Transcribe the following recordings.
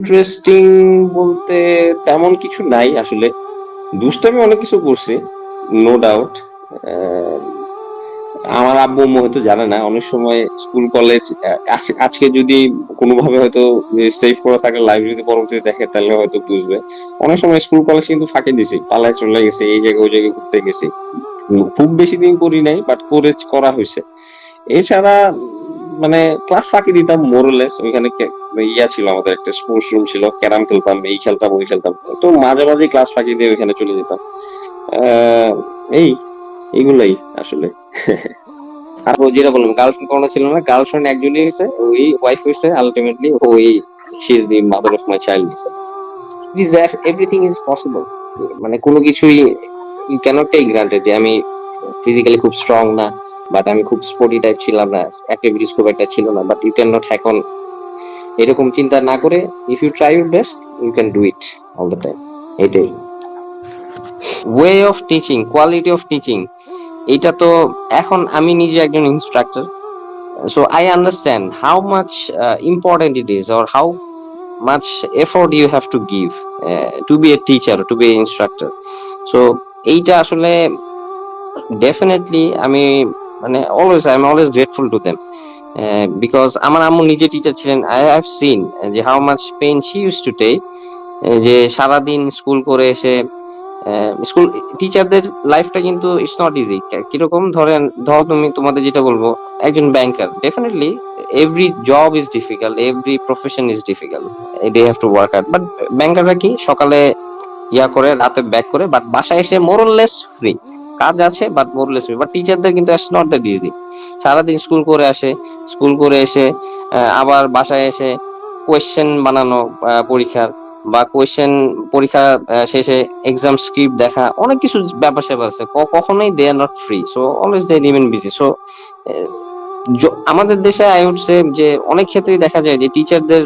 Interesting বলতে তেমন কিছু নাই আসলে। দুষ্টামি অনেক কিছু করছি নো ডাউট আমার আব্বু হয়তো জানে না, অনেক সময় স্কুল কলেজ আজকে যদি কোনোভাবে হয়তো সেভ করা থাকে লাইভ যদি পরবর্তীতে দেখে, তাহলে হয়তো বুঝবে। অনেক সময় স্কুল কলেজ কিন্তু ফাঁকে দিছি, পালায় চলে গেছে, এই জায়গায়, ওই জায়গায় ঘুরতে গেছি। খুব বেশি দিন করি নাই বাট করে, করা হয়েছে। এছাড়া মানে ক্লাস ফাঁকি দিতাম মোরলেস ওইখানে ইয়া ছিল আমাদের একটা স্পোর্টস রুম ছিল, ক্যারাম খেলতাম, এই খেলতাম, ওই খেলতাম। তো মাঝে মাঝে ক্লাস ফাঁকি দিয়ে ওইখানে চলে যেতাম। এই, এইগুলাই আসলে। আর ও যেটা বললাম গার্লফ্রেন্ড কোনো ছিল না গার্লফ্রেন্ড একজনই হয়েছে, ওই ওয়াইফ হয়েছে আলটিমেটলি ওই she is the mother of my child everything is possible মানে কোনো কিছুই ইউ ক্যানট টেক গ্রান্টেড যে আমি ফিজিক্যালি খুব স্ট্রং না। বাট আমি খুব স্পোর্টি টাইপ ছিলাম না অ্যাক্টিভিটিস খুব একটা ছিল না but you can not hack on এরকম চিন্তা না করে if you try your best you can do it all the time এটাই। Way of teaching quality of teaching এটা তো এখন আমি নিজে একজন instructor so I understand how much important it is or how much effort you have to give to be a teacher to be a instructor so এইটা আসলে definitely আমি মানে always I am always grateful to them because আমার আম্মু নিজে teacher ছিলেন I have seen যে how much pain she use to take যে সারাদিন স্কুল করে এসে স্কুল টিচারদের লাইফটা কিন্তু ইটস নট ইজি কীরকম ধরেন, ধরো তুমি তোমাদের যেটা বলব, একজন banker definitely every job is difficult every profession is difficult they have to work out but ব্যাংকাররা কি, সকালে ইয়া করে, রাতে ব্যাক করে বাট বাসায় এসে মোরলেস ফ্রি কাজ আছে বাট মোরলেস বাট টিচারদের কিন্তু ইটস নট দ্যাট ইজি সারাদিন স্কুল করে আসে স্কুল করে এসে আবার বাসায় এসে কোয়েশ্চেন বানানো পরীক্ষার বা কোয়েশ্চেন পরীক্ষা শেষে এক্সাম স্ক্রিপ্ট দেখা, অনেক কিছু ব্যাপার স্যাপার আছে। কখনোই they are not free so always they remain busy so আমাদের দেশে আই উড সে যে অনেক ক্ষেত্রেই দেখা যায় যে টিচারদের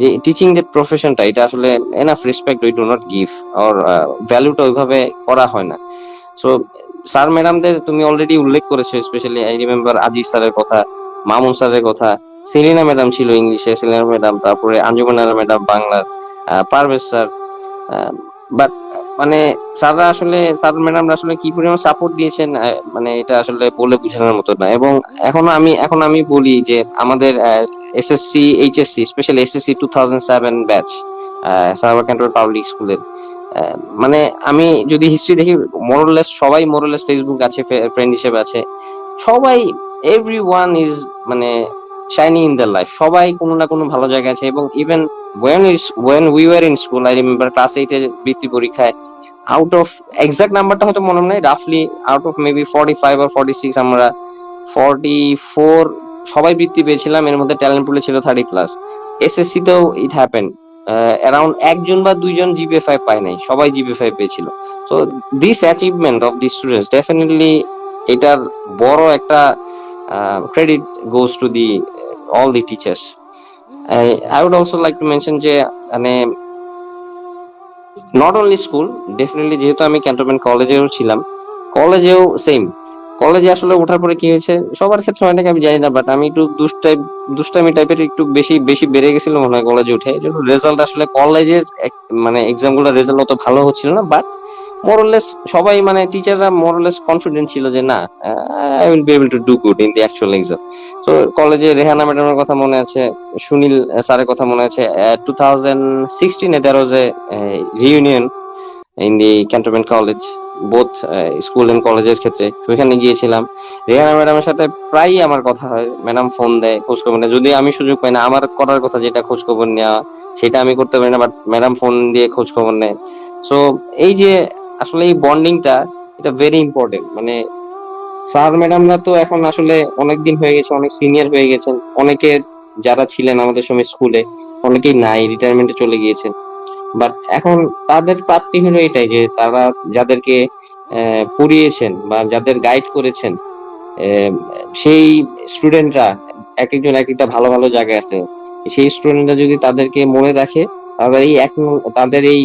যে টিচিং যে প্রফেশনটা এটা আসলে enough respect we do not give or ভ্যালুটা ওইভাবে করা হয় না। সো স্যার ম্যাডামদের তুমি অলরেডি উল্লেখ করেছ স্পেশালি আই রিমেম্বার আজিজ স্যারের কথা মামুন স্যারের কথা সেলিনা ম্যাডাম ছিল ইংলিশে সেলিনা ম্যাডাম তারপরে আঞ্জুমানারা ম্যাডাম বাংলার পারভেজ স্যার বাট মানে স্যাররা আসলে স্যার ম্যাডামরা আসলে কি পরিমাণ সাপোর্ট দিয়েছেন মানে এটা আসলে বলে বোঝানোর মতো না। এবং এখন আমি এখন আমি বলি যে আমাদের SSC HSC specially SSC two thousand seven batch Savar cantonment public স্কুলের মানে আমি যদি হিস্ট্রি দেখি মোরলেস সবাই মোরলেস ফেসবুক আছে ফ্রেন্ড হিসেবে আছে। সবাই এভরি ওয়ান ইজ মানে শাইনিং ইন দ্য লাইফ সবাই কোনো না কোনো ভালো জায়গায় আছে এবং even when is when we were in school I remember class এইটের বৃত্তি পরীক্ষায় আউট অফ এক্সাক্ট নাম্বারটা হয়তো মনে নেই রাফলি out of maybe forty five R forty six আমরা ফর্টি ফোর সবাই বৃত্তি পেয়েছিলাম, এর মধ্যে ট্যালেন্ট পুলে ছিল থার্টি প্লাস এসএসসি তেও ইট হ্যাপেন অ্যারাউন্ড একজন বা দুইজন জিপি ফাইভ পায় নাই, সবাই জিপি ফাইভ পেয়েছিল। So this achievement of the students definitely এটার বড় একটা credit goes to the all the teachers I would also like to mention যে মানে নট অনলি স্কুল ডেফিনেটলি যেহেতু আমি ক্যান্টনমেন্ট কলেজেও ছিলাম কলেজেও সেম কলেজে আসলে ওঠার পরে কি হয়েছে? সবার ক্ষেত্রে হয় নাকি আমি জানি না বাট আমি একটু দুষ্টাই, দুষ্টামি টাইপের একটু বেশি বেশি বেড়ে গেছিল মনে হয় কলেজে উঠে। রেজাল্ট আসলে কলেজের মানে এক্সামগুলোর রেজাল্ট অত ভালো হচ্ছিল না বাট মোরলেস সবাই মানে টিচাররা মোরলেস কনফিডেন্ট ছিল যে, না I will be able to do good in the actual exam তো কলেজে রেহানা ম্যাডামের কথা মনে আছে, সুনীল স্যারের কথা মনে আছে two thousand সিক্সটিনে there was a reunion in the cantonment college both school and কলেজের ক্ষেত্রে। সেখানে গিয়েছিলাম। রেহানা ম্যাডামের সাথে প্রায়ই আমার কথা হয়। ম্যাডাম ফোন দেয় খোঁজ খবর নেয়। যদি আমি সুযোগ পাই না, আমার করার কথা যেটা খোঁজ খবর নেওয়া, সেটা আমি করতে পারি না বাট ম্যাডাম ফোন দিয়ে খোঁজ খবর নেয়। সো এই যে আসলে এই বন্ডিংটা এটা ভেরি ইম্পর্টেন্ট মানে স্যার ম্যাডামরা তো এখন আসলে অনেক দিন হয়ে গেছে, অনেক সিনিয়র হয়ে গেছেন। অনেকের যারা ছিলেন আমাদের সময় স্কুলে অনেকেই নাই রিটায়ারমেন্টে চলে গিয়েছেন। বাট এখন তাদের প্রাপ্তি হলো এটাই যে তারা যাদেরকে পড়িয়েছেন বা যাদের গাইড করেছেন সেই স্টুডেন্টরা এক একজন এক একটা ভালো ভালো জায়গায় আছে। সেই স্টুডেন্টরা যদি তাদেরকে মনে রাখে, তাদের এই তাদের এই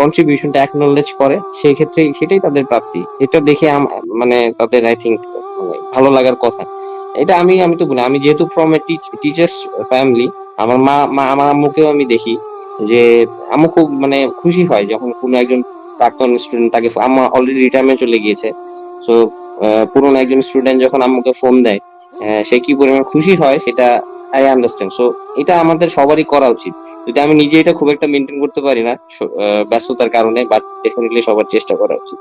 কন্ট্রিবিউশনটা অ্যাকনোলেজ করে, সেই ক্ষেত্রে সেটাই তাদের প্রাপ্তি। এটা দেখে মানে তাদের আই থিঙ্ক ভালো লাগার কথা। এটা আমি আমি তো বলি, আমি যেহেতু ফ্রম এ টিচার্স ফ্যামিলি আমার মা মা, আমার আম্মুকেও আমি দেখি। যে আমি খুব মানে খুশি হয় যখন কোনো একজন প্রাক্তন স্টুডেন্ট তাকে আমার অলরেডি রিটায়ারমেন্ট চলে গিয়েছে। সো পুরনো একজন স্টুডেন্ট যখন আমাকে ফোন দেয় সে কি পরিমাণ খুশি হয় সেটা আই আন্ডারস্ট্যান্ড সো এটা আমাদের সবারই করা উচিত। যদি আমি নিজে এটা খুব একটা মেনটেন করতে পারি না ব্যস্ততার কারণে বাট ডেফিনেটলি সবার চেষ্টা করা উচিত।